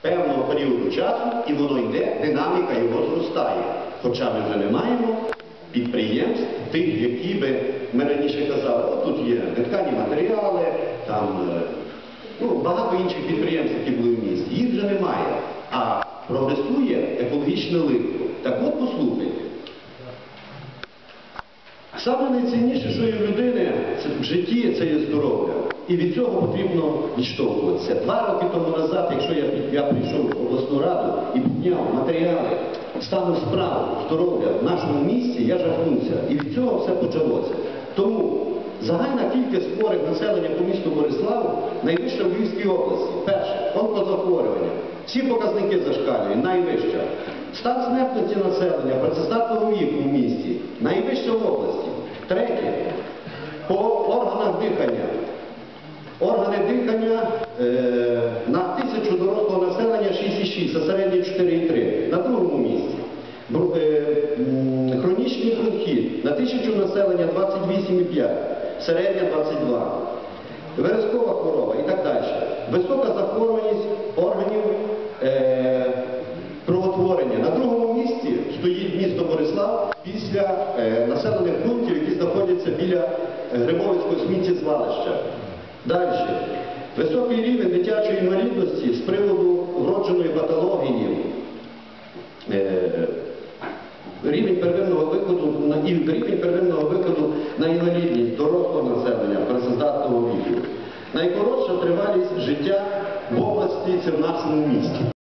певного періоду часу, і воно йде, динаміка його зростає. Хоча ми вже не маємо підприємств, тих, які би ми раніше казали, от тут є неткані матеріали, там е, ну, багато інших підприємств, які були в місті. Їх вже немає. А прогресує екологічне лихо. Так от послухайте. Саме найцінніше, що є в людини в житті, це є здоров'я. І від цього потрібно відштовхуватися. Два роки тому назад, якщо я, я прийшов в обласну раду і підняв матеріали стану справ здоров'я в нашому місті, я жахнувся. І від цього все почалося. Тому загальна кількість хворих населення по місту Бориславу найвища в Львівській області. Перше, онкозахворювання. Всі показники зашкалюють, найвища. Стан смертності населення, працездатного віку в місті, найвища в області. Третє, по органах дихання. Органи дихання е, на тисячу дорослого населення 6,6, а середнє 4,3. На другому місці. Бру- е, м, Хронічний бронхіт на тисячу населення 28,5, середня 22. Виразкова хвороба і так далі. Висока захворюваність органів е, кровотворення. На другому місці стоїть місто Борислав після е, населених пунктів, які знаходяться біля е, Грибовицького сміттєзвалища. Далі. Високий рівень дитячої інвалідності з приводу вродженої патології. Е, рівень первинного викладу на і рівень первинного викладу на інвалідність дорослого населення тривалість життя в області це в нашому місті.